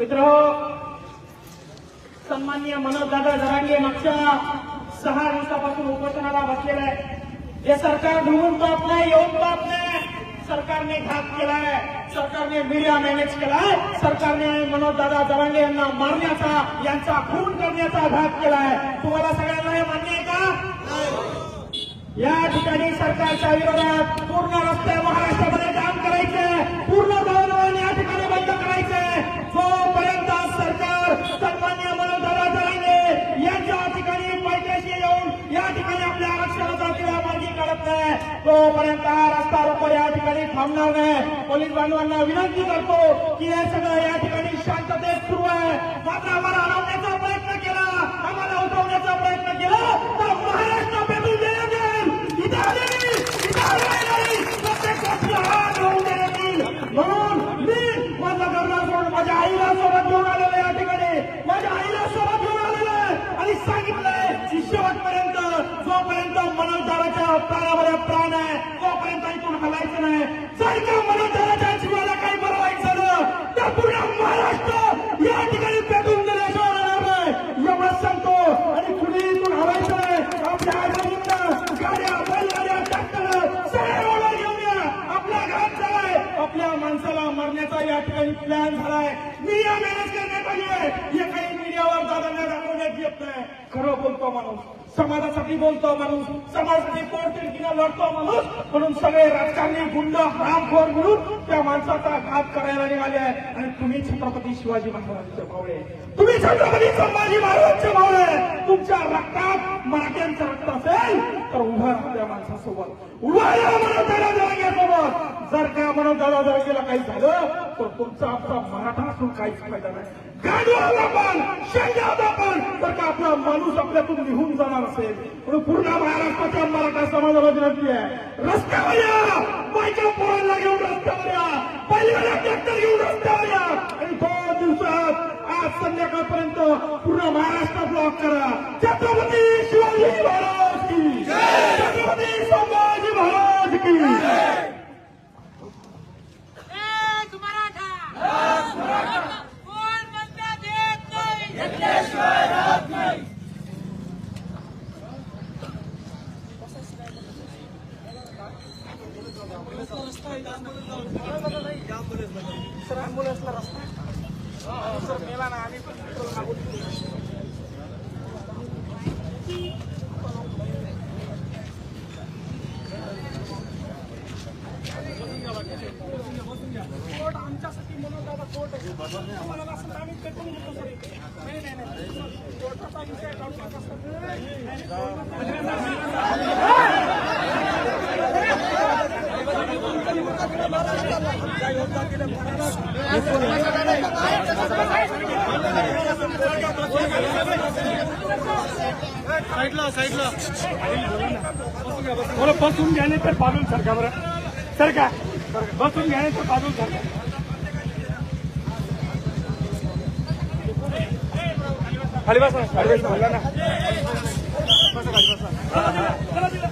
मित्र सन्माननीय मनोजदादा जरांगे मागच्या सहा दिवसापासून उपोषणाला बसलेला आहे. हे सरकार ढुंगून पाहत नाही येऊन पाहत नाही. सरकारने घात केलाय सरकारने मीडिया मॅनेज केलाय सरकारने मनोजदादा जरांगे यांना मारण्याचा यांचा खून करण्याचा घात केलाय. तुम्हाला सगळ्यांना हे मान्य आहे का? या ठिकाणी सरकारच्या विरोधात पूर्ण रस्ते महाराष्ट्रामध्ये जाम करायचे पूर्ण दळणवळण या ठिकाणी बंद करायचे जोपर्यंत सरकार सन्मान्य मनोजदादा जरांगे यांच्या ठिकाणी पैशाशी येऊन या ठिकाणी आपल्या आरक्षणाचा किडा मार्गी काढत नाही तोपर्यंत हा रस्ता रोको या ठिकाणी थांबणार नाही. पोलीस बांधवांना विनंती करतो की हे सगळं या ठिकाणी शांततेत सुरू आहे. मात्र आम्हाला अडवण्याचा प्रयत्न केला आम्हाला उठवण्याचा प्रयत्न केला तर महाराष्ट्र पेटून म्हणून मी माझा घरला सोडून माझ्या आईला सोबत घेऊन आलेलो या ठिकाणी. माझ्या आईला सोबत घेऊन आलेलो आहे. आणि सांगितलंय शिष्यवटपर्यंत शेवटपर्यंत जोपर्यंत मनोजदाराच्या प्राणामध्ये प्राण आहे तोपर्यंत इथून हलायचं नाही जर का मनोजदाराच्या जीवाला काही बरं वाईट झालं तर पूर्ण महाराष्ट्र या ठिकाणी पेटून दिल्याशिवाय राहणार नाही एवढंच सांगतो आणि कुणी इथून हलायचं नाही आपल्या आजूबाजूला गाड्या बैलगाड्या ट्रॅक्टर सगळे रोडवर घेऊन या आपल्या घरात जाय आपल्या माणसाला काही प्लॅन झालाय. मीडिया मॅनेज करण्यात आली आहे हे काही मीडियावर दादांना दाखवण्यात येत नाही खरं बोलतो माणूस. समाजासाठी बोलतो माणूस. समाजासाठी पोटतिडकीला लढतो माणूस. म्हणून सगळे राजकारणी गुंड हरामखोर म्हणून त्या माणसाचा घात करायला निघाले आहे आणि तुम्ही छत्रपती शिवाजी महाराजांचे भावळे तुम्ही छत्रपती संभाजी महाराजांचे भावळे तुमच्या रक्तात मराठ्यांचं रक्त असेल तर उभा राहा त्या माणसासोबत. उभा राहा मनोदादा जरांगेसोबत जर का मनोदादा जरांगेला काही झालं तर तुमचा आमचा मराठा असून काहीच फायदा नाही. गाडवाल आपण शेंगात आपण तर का आपला माणूस आपल्यातून निघून जाणार असेल म्हणून पूर्ण महाराष्ट्राच्या मराठा समाजाला विनंती आहे. रस्त्यावर या. बायका पोरांना घेऊन रस्त्यावर या. पहिल्या ट्रॅक्टर घेऊन रस्त्यावर या. पूर्ण महाराष्ट्र ब्लॉक करा. छत्रपती शिवाजी महाराज की. छत्रपती संभाजी महाराज की. एक मराठा. कोण म्हणतात येत नाही? कोर्ट आमच्यासाठी म्हणून दादा कोर्ट आहे आम्हाला असं तर आम्ही पेटवून घेतो सर इथे. नाही नाही नाही कोर्टाचा विषय काढू नका सर. बरं बसून घ्याने तर बाजून सरका बरं सरका बसून घ्याने तर बाजून सरका खाली बसा खाली बसा बोला ना बसा खाली बसा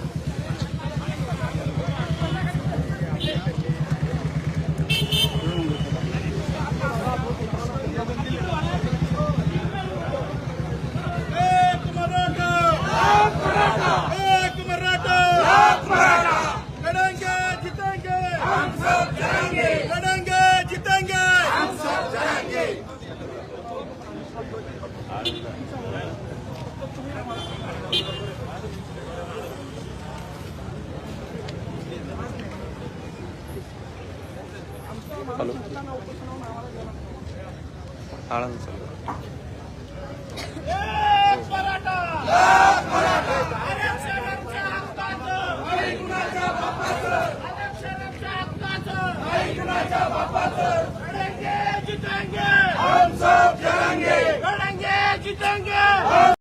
आळंद. सर